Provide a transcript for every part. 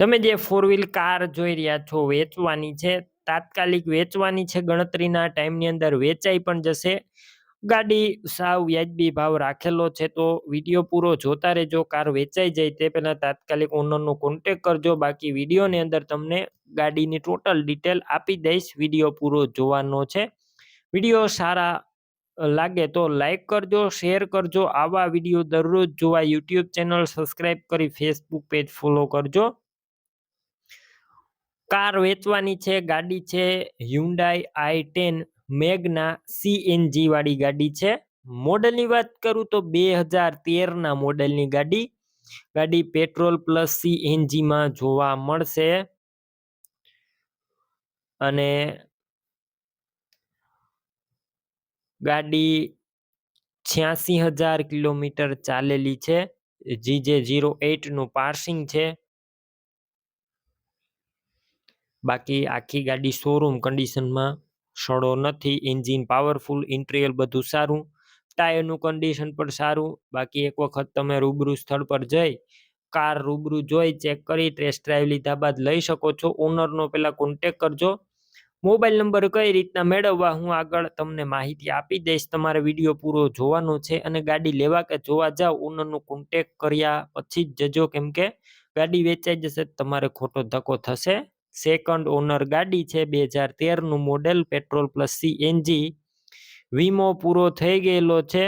તમે જે four wheel car જોઈ રહ્યા છો, વેચવાની છે, તાત્કાલિક વેચવાની છે, ગણતરીના ટાઈમની અંદર વેચાઈ પણ જશે. ગાડી સાવ વ્યાજબી ભાવ રાખેલો છે, તો વીડિયો પૂરો જોતા રહેજો કાર વેચાઈ જાય તે પહેલાં તાત્કાલિક ઓનરનો કોન્ટેક કરજો, બાકી વિડીયોની અંદર તમને ગાડીની ટોટલ ડિટેલ આપી દઈશ, વીડિયો પૂરો જોવાનો છે. વીડિયો સારા લાગે તો લાઈક કરજો શેર કરજો, આવા વીડિયો દરરોજ જોવા યુટ્યુબ ચેનલ સબસ્ક્રાઈબ કરી ફેસબુક પેજ ફોલો કરજો. કાર વેચવાની છે, ગાડી છે Hyundai I ten Magna CNG વાળી ગાડી છે. મોડલની વાત કરું તો બે હજાર તેરના મોડલની ગાડી. ગાડી પેટ્રોલ પ્લસ સીએનજીમાં જોવા મળશે. અને ગાડી છ્યાસી હજાર કિલોમીટર ચાલેલી છે. જીજે જીરો એટનું પાર્સિંગ છે. બાકી આખી ગાડી શોરૂમ કન્ડિશનમાં સડો નથી એન્જિન પાવરફુલ ઇન્ટ્રિયલ બધું સારું ટાયરનું કન્ડિશન પણ સારું, બાકી એક વખત તમે રૂબરૂ સ્થળ પર જઈ કાર રૂબરૂ જોઈ ચેક કરી ટેસ્ટ ડ્રાઈવ લીધા બાદ લઈ શકો છો. ઓનરનો પહેલાં કોન્ટેક કરજો. મોબાઈલ નંબર કઈ રીતના મેળવવા હું આગળ તમને માહિતી આપી દઈશ. તમારે વીડિયો પૂરો જોવાનો છે અને ગાડી લેવા કે જોવા જાવ ઓનરનો કોન્ટેક કર્યા પછી જ જજો. કેમ કે ગાડી વેચાઈ જશે, તમારે ખોટો ધક્કો થશે. સેકન્ડ ઓનર ગાડી છે બે હજાર તેરનું મોડેલ પેટ્રોલ પ્લસ સીએનજી. વીમો પૂરો થઈ ગયેલો છે.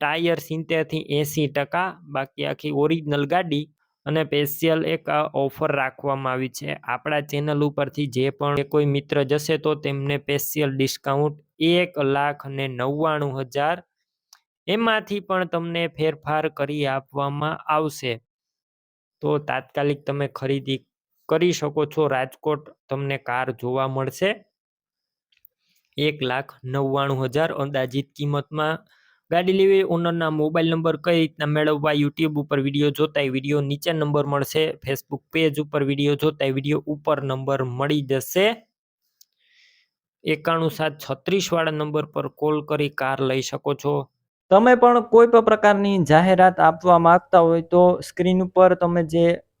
ટાયર સિત્તેરથી એંસી ટકા, બાકી આખી ઓરિજિનલ ગાડી અને સ્પેશિયલ એક ઓફર રાખવામાં આવી છે. આપણા ચેનલ ઉપરથી જે પણ કોઈ મિત્ર જશે તો તેમને સ્પેશિયલ ડિસ્કાઉન્ટ એક લાખ ને નવ્વાણું હજાર એમાંથી પણ તમને ફેરફાર કરી આપવામાં આવશે. તો તાત્કાલિક તમે ખરીદી કરી શકો છો. રાજકોટ તમને કાર જોવા મળશે. એક લાખ નવ્વાણું હજાર અંદાજિત કિંમતમાં ગાડી લેવી. ઓનરના મોબાઈલ નંબર કઈ રીતના મેળવવા, યુટ્યુબ ઉપર વીડિયો જોતા વીડિયો નીચે નંબર મળશે. ફેસબુક પેજ ઉપર વીડિયો જોતા વીડિયો ઉપર નંબર મળી જશે. એકાણું સાત છત્રીસ વાળા નંબર પર કોલ કરી કાર લઈ શકો છો. તમે પણ કોઈ પણ પ્રકારની જાહેરાત આપવા માંગતા હોય તો સ્ક્રીન ઉપર તમે જે